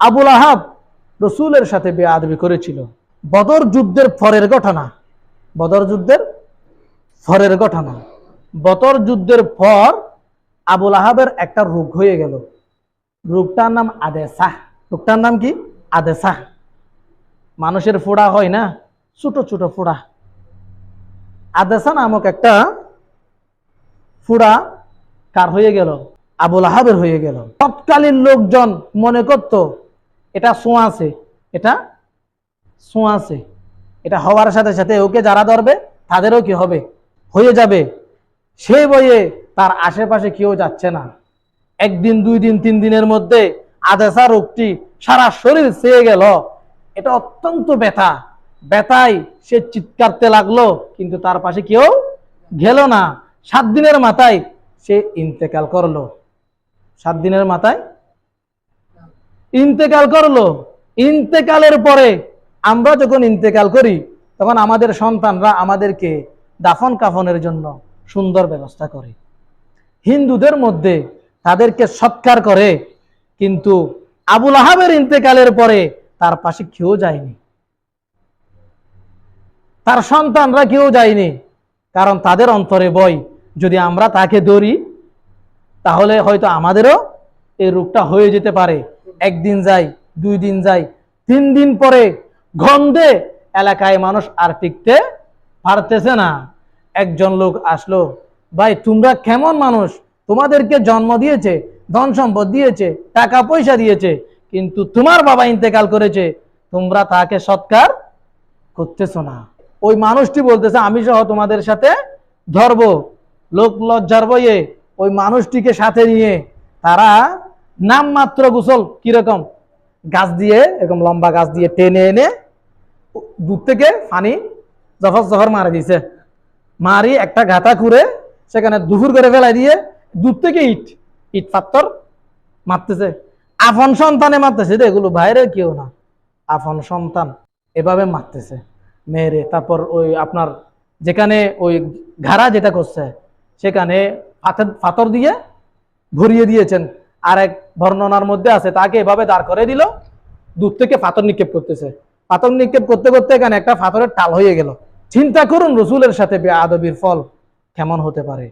আবুল আহাব রসুলের সাথে বেআবি করেছিল। বদর যুদ্ধের ফরের ঘটনা। বদর যুদ্ধের ফরের ঘটনা। বদর যুদ্ধের পর আবুল আহাবের একটা রোগ হয়ে গেল। রোগটার নাম আদেসাহ রোগটার নাম কি? আদেসাহ মানুষের ফোড়া হয় না? ছোট ছোট ফোড়া। আদেসা নামক একটা ফুড়া কার হয়ে গেল? আবুল আহাবের হয়ে গেল। তৎকালীন লোকজন মনে করত এটা সোঁয়াছে এটা সোঁয়াছে এটা হওয়ার সাথে সাথে ওকে যারা ধরবে, তাদেরও কি হবে? হয়ে যাবে। সেই বইয়ে তার আশেপাশে কেউ যাচ্ছে না। একদিন, দুই দিন, তিন দিনের মধ্যে আদেসা রোগটি সারা শরীর চেয়ে গেল। এটা অত্যন্ত ব্যথা। ব্যথায় সে চিৎকারতে লাগল, কিন্তু তার পাশে কেউ গেল না। সাত দিনের মাথায় সে ইন্তেকাল করল। সাত দিনের মাথায় ইন্তেকাল করল। ইন্তেকালের পরে আমরা যখন ইন্তেকাল করি, তখন আমাদের সন্তানরা আমাদেরকে দাফন কাফনের জন্য সুন্দর ব্যবস্থা করে। হিন্দুদের মধ্যে তাদেরকে সৎকার করে, কিন্তু আবুল আহাবের ইন্তেকালের পরে তার পাশে কেউ যায়নি। তার সন্তানরা কেউ যায়নি, কারণ তাদের অন্তরে বই, যদি আমরা তাকে ধরি, তাহলে হয়তো আমাদেরও এই রোগটা হয়ে যেতে পারে। একদিন যাই, দুই দিন যাই, তিন দিন পরে গন্ধে এলাকায় মানুষ আর টিকতে পারতেছে না। একজন লোক আসলো, ভাই, তোমরা কেমন মানুষ? তোমাদেরকে জন্ম দিয়েছে, ধন সম্পদ দিয়েছে, টাকা পয়সা দিয়েছে, কিন্তু তোমার বাবা ইন্তেকাল করেছে, তোমরা তাকে সৎকার করতেছো না। ওই মানুষটি বলতেছে, আমি সহ তোমাদের সাথে ধরব। লোক লজ্জার বইয়ে ওই মানুষটিকে সাথে নিয়ে তারা নামমাত্র গোসল কীরকম গাছ দিয়ে, এরকম লম্বা গাছ দিয়ে টেনে এনে দূর থেকে পানি জফর জফর মারা দিয়েছে মারি একটা গাঁথা খুঁড়ে, সেখানে দুপুর করে ফেলাই দিয়ে দূর থেকে ইট ইট পাত্তর মারতেছে। আফন সন্তানে মারতেছে। এগুলো বাইরে কেউ না। আফন সন্তান এভাবে মারতেছে। মেয়েরে তারপর ওই আপনার যেখানে ওই ঘাড়া যেটা করছে, সেখানে পাথর দিয়ে ভরিয়ে দিয়েছেন। আর এক বর্ণনার মধ্যে আছে, তাকে এভাবে দাঁড় করে দিল। দূর থেকে পাথর নিক্ষেপ করতেছে। ফাতর নিক্ষেপ করতে করতে এখানে একটা ফাতরের টাল হয়ে গেল। চিন্তা করুন রসুলের সাথে আদবির ফল কেমন হতে পারে।